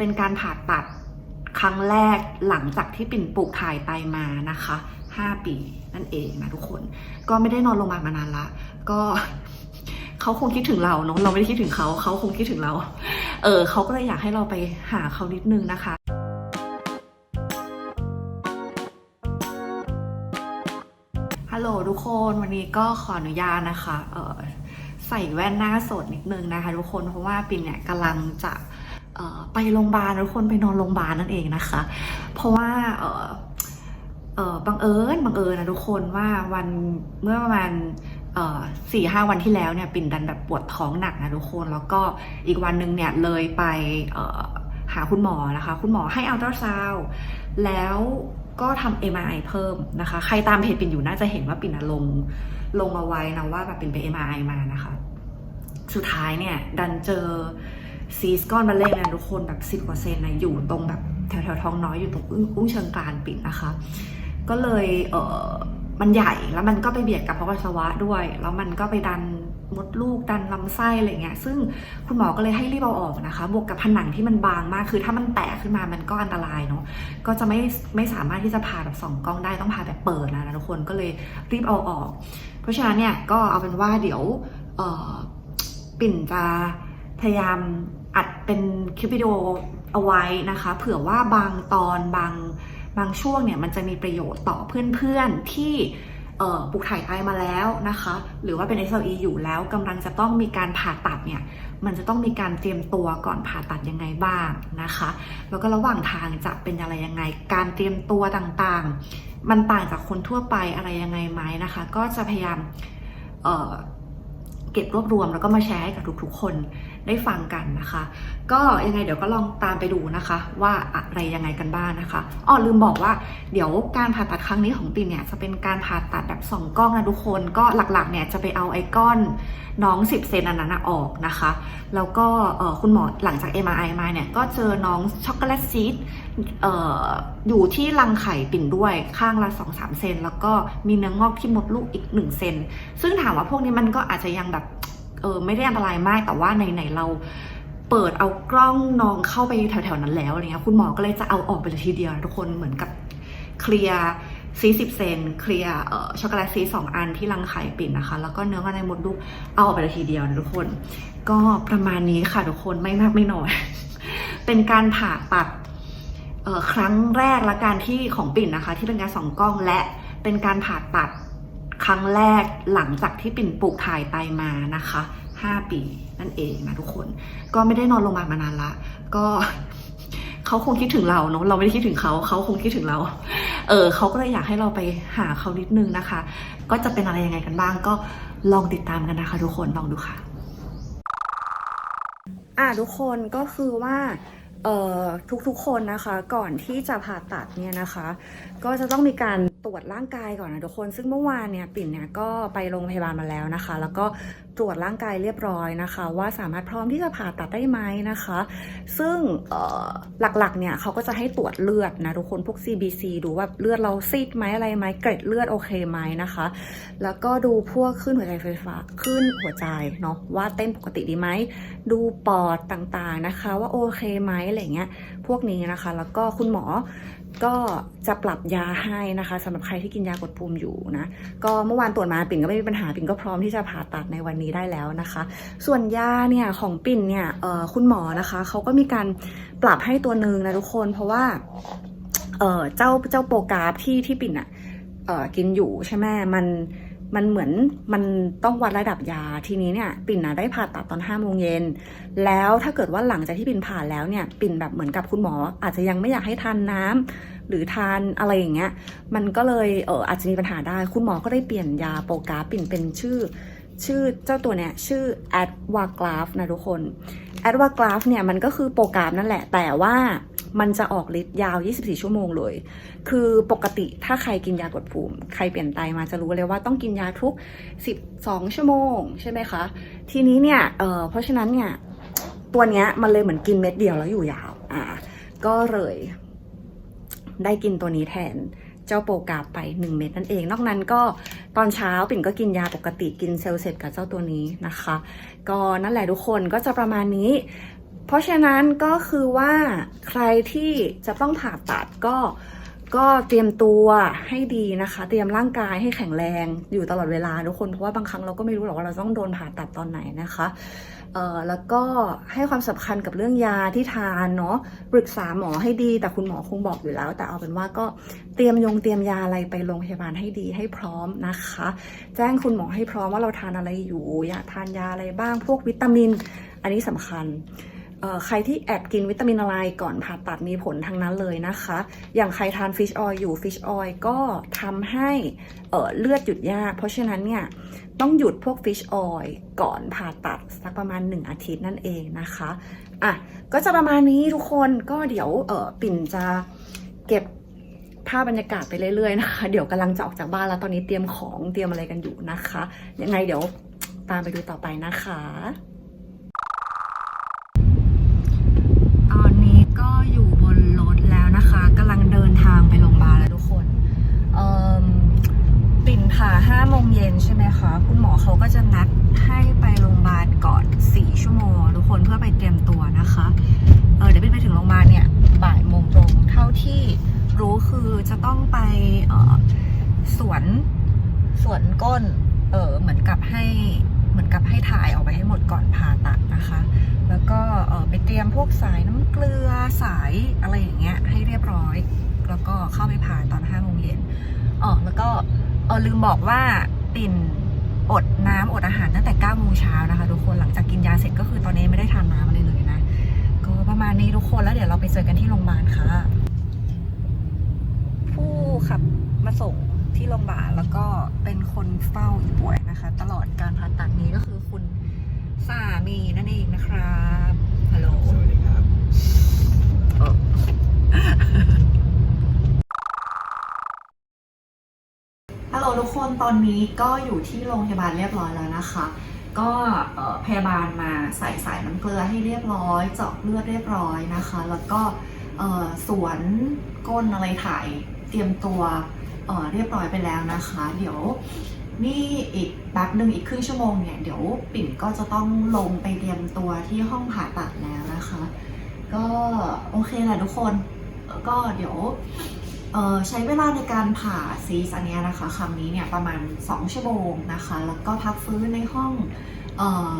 เป็นการผ่าตัดครั้งแรกหลังจากที่ปิ่นปลูกถ่ายไตมานะคะ 5 ปีนั่นเองนะทุกคน ก็ไม่ได้นอนโรงพยาบาลมานานละก็เขาคงคิดถึงเราเนาะเราไม่ได้คิดถึงเขาเขาคงคิดถึงเรา เออเขาก็เลยอยากให้เราไปหาเขานิดนึงนะคะฮัลโหลทุกคนวันนี้ก็ขออนุญาตนะคะ เออใส่แว่นหน้าสดนิดนึงนะคะ ทุกคนเพราะว่าปิ่นเนี่ยกำลังจะ ไปโรงพยาบาลทุกคนไปนอนโรงพยาบาลนั่นเองนะคะ เพราะว่าบังเอิญบังเอิญนะทุกคนว่าวันเมื่อประมาณสี่ห้าวันที่แล้วเนี่ยปิ่นดันแบบปวดท้องหนักนะทุกคนแล้วก็อีกวันหนึ่งเนี่ยเลยไปหาคุณหมอนะคะ คุณหมอให้อัลตราซาวด์แล้วก็ทำ MRI เพิ่มนะคะ ใครตามเพจปิ่นอยู่น่าจะเห็นว่าปิ่นนะลงลงมาไว้นะว่าแบบปิ่นไป MRI มานะคะ สุดท้ายเนี่ยดันเจอ ซีสก้อนมะเร็งนะทุกคนแบบสิบกว่าเซนนะอยู่ตรงแบบแถวแถวๆท้องน้อยอยู่ตรงอุ้งอุ้งเชิงกรานปิดนะคะ ก็เลยเออมันใหญ่แล้วมันก็ไปเบียดกับเพาะปัสสาวะด้วย แล้วมันก็ไปดันมดลูกดันลำไส้อะไรเงี้ย ซึ่งคุณหมอก็เลยให้รีบเอาออกนะคะ บวกกับผนังที่มันบางมาก คือถ้ามันแตกขึ้นมามันก็อันตรายเนาะ ก็จะไม่ไม่สามารถที่จะผ่าแบบสองกล้องได้ต้องผ่าแบบเปิดนะนะทุกคน ก็เลยรีบเอาออก เพราะฉะนั้นเนี่ยก็เอาเป็นว่าเดี๋ยวปิ่นจะพยายาม อัดเป็นคลิปวิดีโอเอาไว้นะคะ เผื่อว่าบางตอนบางบางช่วงเนี่ยมันจะมีประโยชน์ต่อเพื่อนๆที่ปลูกถ่ายไตมาแล้วนะคะ หรือว่าเป็น SLE อยู่แล้วกำลังจะต้องมีการผ่าตัดเนี่ย มันจะต้องมีการเตรียมตัวก่อนผ่าตัดยังไงบ้างนะคะ แล้วก็ระหว่างทางจะเป็นอะไรยังไง การเตรียมตัวต่างๆ มันต่างจากคนทั่วไปอะไรยังไงไหมนะคะ ก็จะพยายามเเก็บรวบรวมแล้วก็มาแชร์ให้กับทุกๆคนได้ฟังกันนะคะ ก็ยังไงเดี๋ยวก็ลองตามไปดูนะคะ ว่าอะไรยังไงกันบ้างนะคะอ๋อลืมบอกว่าเดี๋ยวการผ่าตัดครั้งนี้ของปินเนี่ยจะเป็นการผ่าตัดแบบสองกล้องนะทุกคนก็หลักๆเนี่ยจะไปเอาไอ้ก้อนน้อง 10 เซนอันนั้นออกนะคะ แล้วก็คุณหมอหลังจาก MRI มาเนี่ยก็เจอน้องช็อกโกแลตซีดเอ่ออยู่ที่รังไข่ปิ่นด้วยข้างละ 2-3 เซน แล้วก็มีเนื้องอกที่มดลูกอีก 1 เซน ซึ่งถามว่าพวกนี้มันก็อาจจะยังแบบ เออไม่ได้อันตรายมากแต่ว่าไหนๆเราเปิดเอากล้องน้องเข้าไปแถวๆนั้นแล้วอะไรเงี้ยคุณหมอก็เลยจะเอาออกไปเลยทีเดียวทุกคนเหมือนกับเคลียร์ซีสิบเซนเคลียร์ช็อกโกแลตซีสองอันที่รังไข่ปิ่นนะคะ แล้วก็เนื้องอกในมดลูกเอาออกไปเลยทีเดียวทุกคน ก็ประมาณนี้ค่ะทุกคนไม่มากไม่น้อย เป็นการผ่าตัดครั้งแรกและการที่ของปิ่นนะคะ ที่เป็นการสองกล้องและเป็นการผ่าตัด ครั้งแรกหลังจากที่ปิ่นปลูกถ่ายไตมานะคะ 5 ปีนั่นเองนะทุกคน ก็ไม่ได้นอนโรงพยาบาลมานานละ ก็เขาคงคิดถึงเราเนาะเราไม่ได้คิดถึงเขาเขาคงคิดถึงเรา เออเขาก็เลยอยากให้เราไปหาเขานิดนึงนะคะ ก็จะเป็นอะไรยังไงกันบ้าง ก็ลองติดตามกันนะคะ ทุกคนลองดูค่ะ อะทุกคนก็คือว่าเอ่อทุกๆคนนะคะก่อนที่จะผ่าตัดเนี่ยนะคะ ก็จะต้องมีการ ตรวจร่างกายก่อนนะทุกคน ซึ่งเมื่อวานเนี่ยปิ่นเนี่ยก็ไปโรงพยาบาลมาแล้วนะคะ แล้วก็ตรวจร่างกายเรียบร้อยนะคะ ว่าสามารถพร้อมที่จะผ่าตัดได้ไหมนะคะ ซึ่งหลักๆเนี่ยเขาก็จะให้ตรวจเลือดนะทุกคนพวก CBC ดูว่าเลือดเราซีดไหมอะไรไหมเกร็ดเลือดโอเคไหมนะคะ แล้วก็ดูพวกขึ้นหัวใจไฟฟ้าขึ้นหัวใจเนาะว่าเต้นปกติดีไหมดูปอดต่างๆนะคะ ว่าโอเคไหมอะไรเงี้ยพวกนี้นะคะ แล้วก็คุณหมอก็จะปรับยาให้นะคะสำหรับใครที่กินยากดภูมิอยู่นะก็เมื่อวานตรวจมาปิ่นก็ไม่มีปัญหาปิ่นก็พร้อมที่จะผ่าตัดในวันนี้ได้แล้วนะคะ ส่วนยาเนี่ยของปิ่นเนี่ยคุณหมอนะคะเขาก็มีการปรับให้ตัวหนึ่งนะทุกคน เพราะว่าเจ้าเจ้าโปรกราฟที่ที่ปิ่นอะเอ่อกินอยู่ใช่ไหมมัน มันเหมือนมันต้องวัดระดับยาทีนี้เนี่ย ปิ่นนะได้ผ่าตัดตอน5้าโมงเย็นแล้วถ้าเกิดว่าหลังจากที่ปิ่นผ่าแล้วเนี่ย ปิ่นแบบเหมือนกับคุณหมอ อาจจะยังไม่อยากให้ทานน้ำหรือทานอะไรอย่างเงี้ย มันก็เลยเอออาจจะมีปัญหาได้ คุณหมอก็ได้เปลี่ยนยาโปรกราปิ่นเป็นชื่อ ชื่อเจ้าตัวเนี่ยชื่อ a d v a g r a f นะทุกคน a d v a g r a f เนี่ยมันก็คือโปรกราฟนั่นแหละแต่ว่า มันจะออกฤทธิ์ยาว 24 ชั่วโมงเลย คือปกติถ้าใครกินยากดภูมิ ใครเปลี่ยนไตมาจะรู้เลยว่าต้องกินยาทุก 12 ชั่วโมง ใช่ไหมคะ ทีนี้เนี่ยเออเพราะฉะนั้นเนี่ยตัวเนี้ยมันเลยเหมือนกินเม็ดเดียวแล้วอยู่ยาว อ่า ก็เลยได้กินตัวนี้แทนเจ้าโปรกราไป 1 เม็ดนั่นเอง นอกนั้นก็ตอนเช้าปิ่นก็กินยาปกติกินเซลเซตกับเจ้าตัวนี้นะคะ ก็นั่นแหละทุกคนก็จะประมาณนี้ เพราะฉะนั้นก็คือว่าใครที่จะต้องผ่าตัดก็ก็เตรียมตัวให้ดีนะคะ เตรียมร่างกายให้แข็งแรงอยู่ตลอดเวลาทุกคนเพราะว่าบางครั้งเราก็ไม่รู้หรอกว่าเราต้องโดนผ่าตัดตอนไหนนะคะเอ่อแล้วก็ให้ความสำคัญกับเรื่องยาที่ทานเนาะปรึกษาหมอให้ดี แต่คุณหมอคงบอกอยู่แล้ว แต่เอาเป็นว่าก็เตรียมยงเตรียมยาอะไรไปโรงพยาบาลให้ดีให้พร้อมนะคะ แจ้งคุณหมอให้พร้อมว่าเราทานอะไรอยู่อยากทานยาอะไรบ้างพวกวิตามิน อันนี้สำคัญ ใครที่แอบกินวิตามินอะไรก่อนผ่าตัดมีผลทั้งนั้นเลยนะคะ อย่างใครทานฟิชออยอยู่ฟิชออยก็ทำให้เลือดหยุดยาก เพราะฉะนั้นเนี่ยต้องหยุดพวกฟิชออยก่อนผ่าตัดสักประมาณ 1 อาทิตย์นั่นเองนะคะอะก็จะประมาณนี้ทุกคนก็เดี๋ยวเออปิ่นจะเก็บภาพบรรยากาศไปเรื่อยๆนะคะ เดี๋ยวกำลังจะออกจากบ้านแล้วตอนนี้เตรียมของเตรียมอะไรกันอยู่นะคะ ยังไงเดี๋ยวตามไปดูต่อไปนะคะ ตอนนี้ ก็อยู่บนรถแล้วนะคะกำลังเดินทางไปโรงพยาบาลแล้วทุกคนปิ่นผ่าห้าโมงเย็นใช่ไหมคะ คุณหมอเขาก็จะนัดให้ไปโรงพยาบาลก่อนสี่ชั่วโมง ทุกคนเพื่อไปเตรียมตัวนะคะเเดี๋ยวปิ่นไปถึงโรงพยาบาลเนี่ยบ่ายโมงตรงเท่าที่รู้คือจะต้องไปสวนสวนก้น เออเหมือนกับให้ มือนกับให้ถ่ายออกไปให้หมดก่อนผ่าตัดนะคะ แล้วก็ไปเตรียมพวกสายน้ำเกลือสายอะไรอย่างเงี้ยให้เรียบร้อย แล้วก็เข้าไปผ่าตอนห้าโมงเย็นอ๋อแล้วก็เออลืมบอกว่าปิ่นอดน้ำอดอาหารตั้งแต่9ก้าโมงเช้านะคะทุกคนหลังจากกินยาเสร็จก็คือตอนนี้ไม่ได้ทานน้ำอะไรเลยนะ ก็ประมาณนี้ทุกคนแล้วเดี๋ยวเราไปเจอกันที่โรงพยาบาลค่ะ ผู้ขับมาส่ง ที่โรงพยาบาลแล้วก็เป็นคนเฝ้าอีป่วยนะคะ ตลอดการผ่าตัดนี้ก็คือคุณสามีนั่นเองนะครับฮัลโหลสวัสดีครับฮัลโหลทุกคนตอนนี้ก็อยู่ที่โรงพยาบาลเรียบร้อยแล้วนะคะ ก็เอ่อพยาบาลมาใส่สายน้ำเกลือให้เรียบร้อย เจาะเลือดเรียบร้อยนะคะ แล้วก็เอ่อสวนก้นอะไรถ่ายเตรียมตัว เรียบร้อยไปแล้วนะคะ เดี๋ยวนี่อีกแป๊บหนึ่งอีกครึ่งชั่วโมงเนี่ยเดี๋ยวปิ่นก็จะต้องลงไปเตรียมตัวที่ห้องผ่าตัดแล้วนะคะ ก็โอเคแหละทุกคนก็เดี๋ยวใช้เวลาในการผ่าซีสอันเนี้ยนะคะครั้งนี้เนี่ยประมาณ 2 ชั่วโมงนะคะ แล้วก็พักฟื้นในห้องออ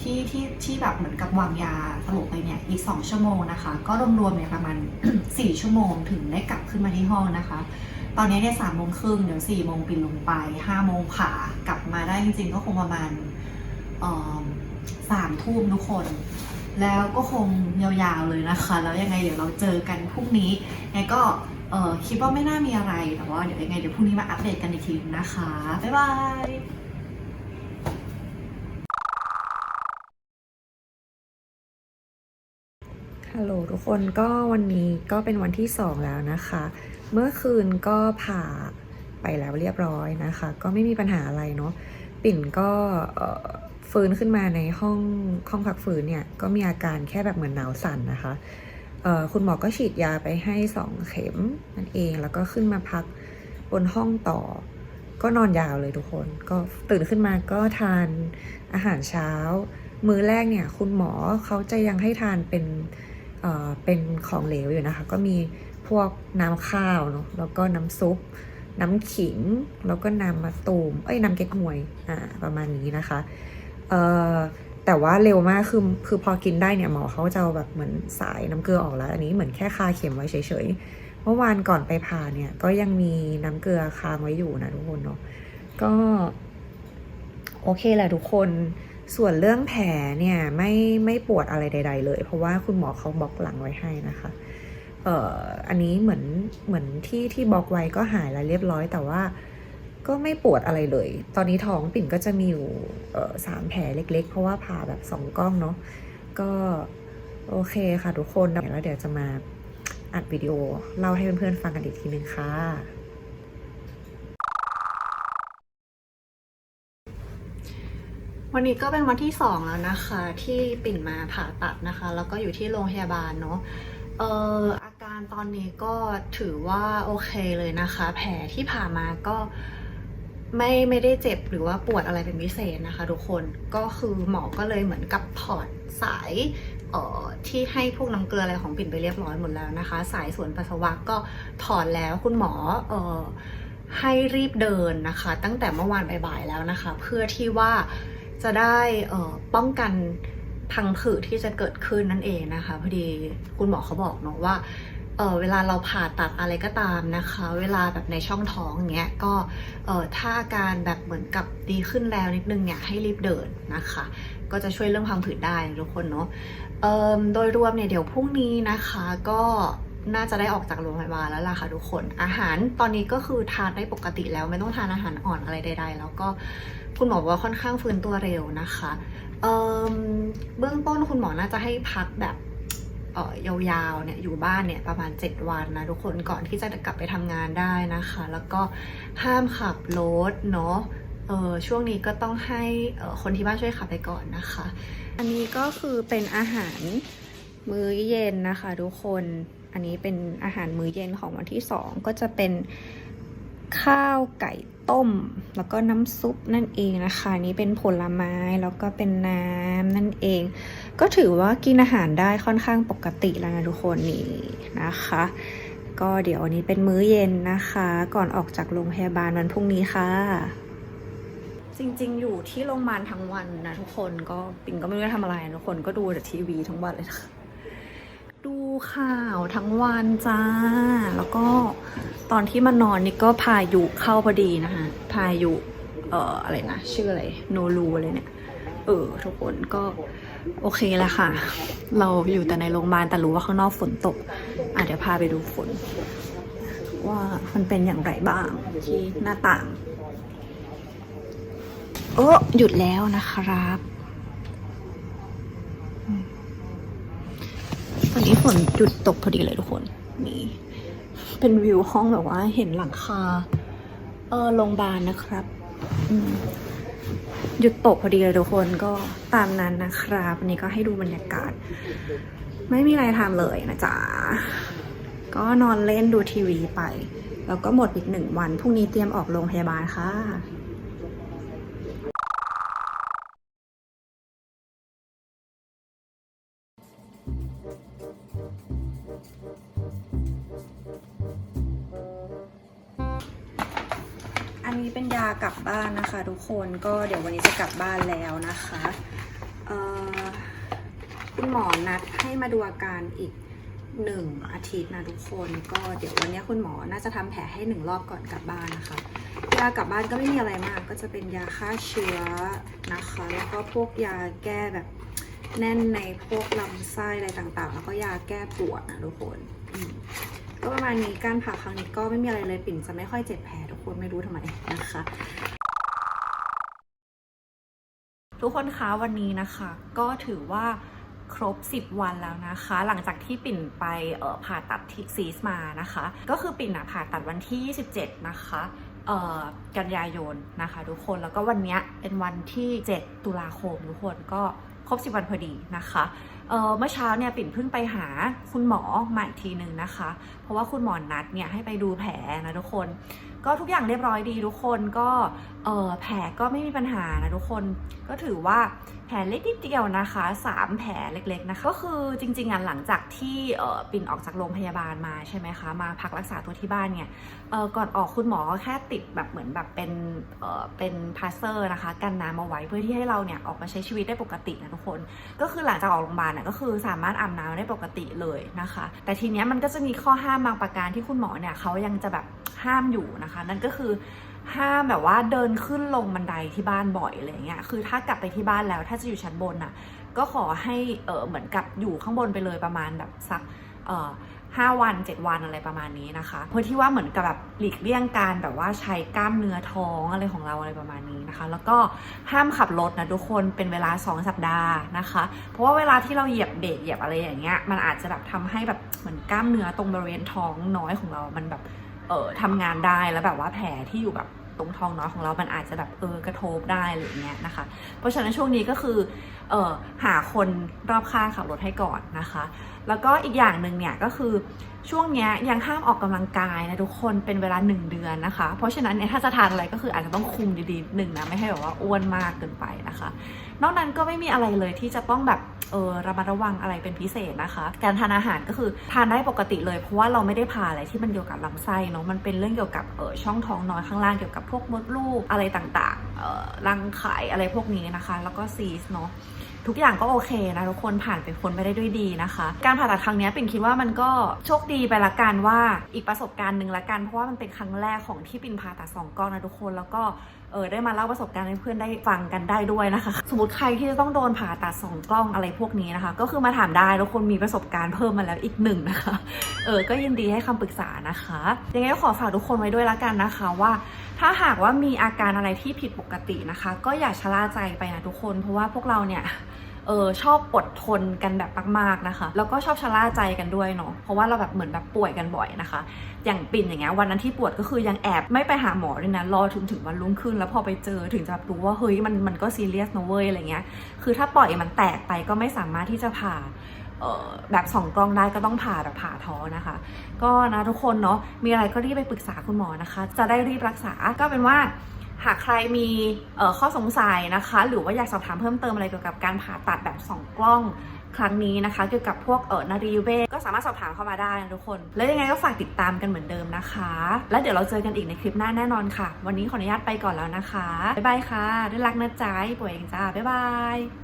ที่ที่ที่แบบเหมือนกับวางยาสลบไปเนี่ยอีก 2 ชั่วโมงนะคะ ก็รวมๆเนี่ยประมาณ 4 ชั่วโมงถึงได้กลับขึ้นมาที่ห้องนะคะ ตอนนี้เนี่ยสามโมงครึ่งเดี๋ยวสี่โมงปินลงไปห้าโมงผ่ากลับมาได้จริง ๆ ก็คงประมาณสามทุ่มทุกคน แล้วก็คงยาวๆเลยนะคะ แล้วยังไงเดี๋ยวเราเจอกันพรุ่งนี้ไงก็คิดว่าไม่น่ามีอะไรแต่ว่าเดี๋ยวยังไงเดี๋ยวพรุ่งนี้มาอัปเดตกันอีกทีนะคะ บ๊ายบายฮัลโหลทุกคนก็วันนี้ก็เป็นวันที่สองแล้วนะคะ เมื่อคืนก็ผ่าไปแล้วเรียบร้อยนะคะ ก็ไม่มีปัญหาอะไรเนาะปิ่นก็ฟื้นขึ้นมาในห้องห้องพักฟื้นเนี่ยก็มีอาการแค่แบบเหมือนหนาวสั่นนะคะคุณหมอก็ฉีดยาไปให้สองเข็มนั่นเองแล้วก็ขึ้นมาพักบนห้องต่อ ก็นอนยาวเลยทุกคน ก็ตื่นขึ้นมาก็ทานอาหารเช้า มื้อแรกเนี่ย คุณหมอเขาจะยังให้ทานเป็นเเป็นของเหลวอยู่นะคะ ก็มี พวกน้ำข้าวเนาะแล้วก็น้ำซุป น้ำขิง แล้วก็น้ำมะตูม เอ้ยน้ำเก๊กฮวยอ่าประมาณนี้นะคะเอ่อแต่ว่าเร็วมากคือคือพอกินได้เนี่ยหมอเขาจะาแบบเหมือนสายน้ำเกลือออกแล้ว อันนี้เหมือนแค่คาเข็มไว้เฉยๆเมื่อวานก่อนไปผ่าเนี่ย ก็ยังมีน้ำเกลือค้างไว้อยู่นะทุกคนเนาะก็โอเคแหละทุกคนส่วนเรื่องแผลเนี่ยไม่ไม่ปวดอะไรใด ๆ เลย เพราะว่าคุณหมอเขาบล็อกหลังไว้ให้นะคะ เอ่ออันนี้เหมือนเหมือนที่ที่บล็อกไว้ก็หายแล้วเรียบร้อย แต่ว่าก็ไม่ปวดอะไรเลย ตอนนี้ท้องปิ่นก็จะมีอยู่เอ่อสามแผลเล็ก ๆ เพราะว่าผ่าแบบสองกล้องเนาะก็โอเคค่ะทุกคนแล้วเดี๋ยวจะมาอัดวิดีโอเล่าให้เพื่อนๆฟังกันอีกทีนึงค่ะ วันนี้ก็เป็นวันที่สองแล้วนะคะ ที่ปิ่นมาผ่าตัดนะคะ แล้วก็อยู่ที่โรงพยาบาลเนาะเอออา การตอนนี้ก็ถือว่าโอเคเลยนะคะ แผลที่ผ่ามาก็ไม่ไม่ได้เจ็บหรือว่าปวดอะไรเป็นพิเศษนะคะทุกคนก็คือหมอก็เลยเหมือนกับถอดสายออที่ให้พวกน้ำเกลืออะไรของปิ่นไปเรียบร้อยหมดแล้วนะคะ สายส่วนปัสสาวะก็ถอนแล้วคุณหมอเออให้รีบเดินนะคะ ตั้งแต่เมื่อวานบ่ายๆแล้วนะคะ เพื่อที่ว่าจะได้เออป้องกันพังผืดที่จะเกิดขึ้นนั่นเองนะคะพอดีคุณหมอเขาบอกเนาะว่า เออเวลาเราผ่าตัดอะไรก็ตามนะคะ เวลาแบบในช่องท้องเงี้ยก็เออถ้าอาการแบบเหมือนกับดีขึ้นแล้วนิดนึงเนี่ยให้รีบเดินนะคะ ก็จะช่วยเรื่องพังผืดได้ทุกคนเนาะเอ่มโดยรวมเนี่ยเดี๋ยวพรุ่งนี้นะคะก็น่าจะได้ออกจากโรงพยาบาลแล้วล่ะค่ะทุกคน อาหารตอนนี้ก็คือทานได้ปกติแล้วไม่ต้องทานอาหารอ่อนอะไรใด ๆ แล้วก็คุณหมอบอกว่าค่อนข้างฟื้นตัวเร็วนะคะเเบื้องต้นคุณหมอน่าจะให้พักแบบ ยาวๆเนี่ยอยู่บ้านเนี่ยประมาณ 7 วันนะทุกคนก่อนที่จะกลับไปทำงานได้นะคะ แล้วก็ห้ามขับรถเนาะเออช่วงนี้ก็ต้องให้คนที่บ้านช่วยขับไปก่อนนะคะ อันนี้ก็คือเป็นอาหารมื้อเย็นนะคะทุกคนอันนี้เป็นอาหารมื้อเย็นของวันที่สองก็จะเป็นข้าวไก่ต้ม แล้วก็น้ำซุปนั่นเองนะคะนนี้เป็นผลไม้แล้วก็เป็นน้ำนั่นเอง ก็ถือว่ากินอาหารได้ค่อนข้างปกติแล้วนะทุกคนนี่นะคะ ก็เดี๋ยววันนี้เป็นมื้อเย็นนะคะ ก่อนออกจากโรงพยาบาลวันพรุ่งนี้ค่ะ จริงๆ อยู่ที่โรงพยาบาลทั้งวันนะทุกคนก็ปิ่นก็ไม่รู้จะทำอะไรทุกคนก็ดูแต่ทีวีทั้งวันเลยนะคะดูข่าวทั้งวันจ้า แล้วก็ตอนที่มานอนนี่ก็พายุเข้าพอดีนะคะพายุเอ่ออะไรนะชื่ออะไรโนรูอะไรเนี่ยเออทุกคนก็ โอเคแล้วค่ะ เราอยู่แต่ในโรงพยาบาลแต่รู้ว่าข้างนอกฝนตก อะเดี๋ยวพาไปดูฝน ว่ามันเป็นอย่างไรบ้างที่หน้าต่าง โอ้หยุดแล้วนะครับตอนนี้ฝนหยุดตกพอดีเลยทุกคน นี่ เป็นวิวห้องแบบว่าเห็นหลังคา เออโรงพยาบาลนะครับ อืม หยุดตกพอดีเลยทุกคนก็ตามนั้นนะครับวันนี้ก็ให้ดูบรรยากาศ ไม่มีอะไรทำเลยนะจ๊ะ ก็นอนเล่นดูทีวีไป แล้วก็หมดอีกหนึ่งวันพรุ่งนี้เตรียมออกโรงพยาบาลค่ะ อันนี้เป็นยากลับบ้านนะคะ ทุกคนก็เดี๋ยววันนี้จะกลับบ้านแล้วนะคะคุณหมอนัดให้มาดูอาการอีกหนึ่งอาทิตย์นะทุกคน ก็เดี๋ยววันนี้คุณหมอน่าจะทำแผลให้หนึ่งรอบก่อนกลับบ้านนะคะยากลับบ้านก็ไม่มีอะไรมาก ก็จะเป็นยาฆ่าเชื้อนะคะ แล้วก็พวกยาแก้แบบแน่นในพวกลำไส้อะไรต่างๆ แล้วก็ยาแก้ปวดนะทุกคนอื ก็ประมาณนี้การผ่าครั้งนี้ก็ไม่มีอะไรเลยปิ่นจะไม่ค่อยเจ็บแผลทุกคนไม่รู้ทำไมนะคะ ทุกคนคะวันนี้นะคะ ก็ถือว่าครบ 10 วันแล้วนะคะ หลังจากที่ปิ่นไปเออผ่าตัดที่ซีสมานะคะ ก็คือปิ่นอะผ่าตัดวันที่ 27 นะคะเอ่อกันยายนนะคะทุกคนแล้วก็วันนี้เป็นวันที่ 7 ตุลาคมทุกคนก็ครบ 10 วันพอดีนะคะ เมื่อเช้าเนี่ยปิ่นเพิ่งไปหาคุณหมอมาอีกทีหนึ่งนะคะ เพราะว่าคุณหมอนัดเนี่ยให้ไปดูแผลนะทุกคน ก็ทุกอย่างเรียบร้อยดีทุกคนก็แผลก็ไม่มีปัญหานะทุกคน ก็ถือว่า แผลเล็กนิดเดียวนะคะสามแผลเล็กๆนะคะ ก็คือจริงๆอะหลังจากที่เออปิ่นออกจากโรงพยาบาลมาใช่ไหมคะ มาพักรักษาตัวที่บ้านเนี่ยเออก่อนออกคุณหมอก็แค่ติดแบบเหมือนแบบเป็นเออเป็นพลาสเตอร์นะคะ กันน้ำเอาไว้เพื่อที่ให้เราเนี่ยออกมาใช้ชีวิตได้ปกตินะทุกคน ก็คือหลังจากออกโรงพยาบาลเนี่ยก็คือสามารถอาบน้ำได้ปกติเลยนะคะ แต่ทีเนี้ยมันก็จะมีข้อห้ามบางประการที่คุณหมอเนี่ยเขายังจะแบบห้ามอยู่นะคะ นั่นก็คือ ห้ามแบบว่าเดินขึ้นลงบันไดที่บ้านบ่อยอะไรเงี้ย คือถ้ากลับไปที่บ้านแล้ว ถ้าจะอยู่ชั้นบนน่ะ ก็ขอให้เออเหมือนกับอยู่ข้างบนไปเลยประมาณแบบสักเออห้าวันเจ็ดวันอะไรประมาณนี้นะคะเพื่อที่ว่าเหมือนกับแบบหลีกเลี่ยงการแบบว่าใช้กล้ามเนื้อท้องอะไรของเราอะไรประมาณนี้นะคะ แล้วก็ห้ามขับรถนะทุกคนเป็นเวลา 2 สัปดาห์นะคะ เพราะว่าเวลาที่เราเหยียบเบรกเหยียบอะไรอย่างเงี้ยมันอาจจะแบบทำให้แบบเหมือนกล้ามเนื้อตรงบริเวณท้องน้อยของเรา มันแบบเออทำงานได้แล้วแบบว่าแผลที่อยู่แบบ ตรงท้องน้อยของเรามันอาจจะแบบเออกระทบได้อะไรอย่างเงี้ยนะคะ เพราะฉะนั้นช่วงนี้ก็คือเออหาคนรอบข้างขับรถให้ก่อนนะคะ แล้วก็อีกอย่างหนึ่งเนี่ยก็คือช่วงเนี้ยยังห้ามออกกำลังกายนะทุกคนเป็นเวลา 1 เดือนนะคะ เพราะฉะนั้นเนี่ยถ้าจะทานอะไรก็คืออาจจะต้องคุมดีๆหนึ่งนะไม่ให้แบบว่าอ้วนมากเกินไปนะคะ นอกนั้นก็ไม่มีอะไรเลยที่จะต้องแบบ เออระมัดระวังอะไรเป็นพิเศษนะคะ การทานอาหารก็คือทานได้ปกติเลย เพราะว่าเราไม่ได้ผ่าอะไรที่มันเกี่ยวกับลำไส้เนาะมันเป็นเรื่องเกี่ยวกับเออช่องท้องน้อยข้างล่างเกี่ยวกับพวกมดลูกอะไรต่างๆเออรังไข่อะไรพวกนี้นะคะ แล้วก็ซีสเนาะทุกอย่างก็โอเคนะทุกคนผ่านไปพ้นไปได้ด้วยดีนะคะ การผ่าตัดครั้งนี้ปิ่นคิดว่ามันก็โชคดีไปละกันว่าอีกประสบการณ์หนึ่งละกันเพราะว่ามันเป็นครั้งแรกของที่ปิ่นผ่าตัดสองกล้องนะทุกคนแล้วก็ เออได้มาเล่าประสบการณ์ให้เพื่อนได้ฟังกันได้ด้วยนะคะ สมมติใครที่จะต้องโดนผ่าตัดสองกล้องอะไรพวกนี้นะคะ ก็คือมาถามได้ทุกคนมีประสบการณ์เพิ่มมาแล้วอีกหนึ่งนะคะ เออก็ยินดีให้คำปรึกษานะคะยังไงก็ขอฝากทุกคนไว้ด้วยละกันนะคะว่าถ้าหากว่ามีอาการอะไรที่ผิดปกตินะคะ ก็อย่าชะล่าใจไปนะทุกคน เพราะว่าพวกเราเนี่ย เออชอบอดทนกันแบบมากๆนะคะ แล้วก็ชอบชะล่าใจกันด้วยเนาะเพราะว่าเราแบบเหมือนแบบป่วยกันบ่อยนะคะ อย่างปิ่นอย่างเงี้ยวันนั้นที่ปวดก็คือยังแอบไม่ไปหาหมอเลยนะรอถึงถึงวันรุ่งขึ้น แล้วพอไปเจอถึงจะรู้ว่าเฮ้ยมันมันก็ซีเรียสนะเว้ยอะไรเงี้ยคือถ้าปล่อยมันแตกไปก็ไม่สามารถที่จะผ่าแบบสองกล้องได้ก็ต้องผ่าแบบผ่าท้อนะคะ ก็นะทุกคนเนาะมีอะไรก็รีบไปปรึกษาคุณหมอนะคะ จะได้รีบรักษาก็เป็นว่า หากใครมีข้อสงสัยนะคะ หรือว่าอยากสอบถามเพิ่มเติมอะไรเกี่ยวกับการผ่าตัดแบบสองกล้องครั้งนี้นะคะ เกี่ยวกับพวกเออนารีเวก็สามารถสอบถามเข้ามาได้นะทุกคน แล้วยังไงก็ฝากติดตามกันเหมือนเดิมนะคะ แล้วเดี๋ยวเราเจอกันอีกในคลิปหน้าแน่นอนค่ะ วันนี้ขออนุญาตไปก่อนแล้วนะคะ บ๊ายบายค่ะด้วยรักนะจ๊ายป่วยเองจ้าบ๊ายบาย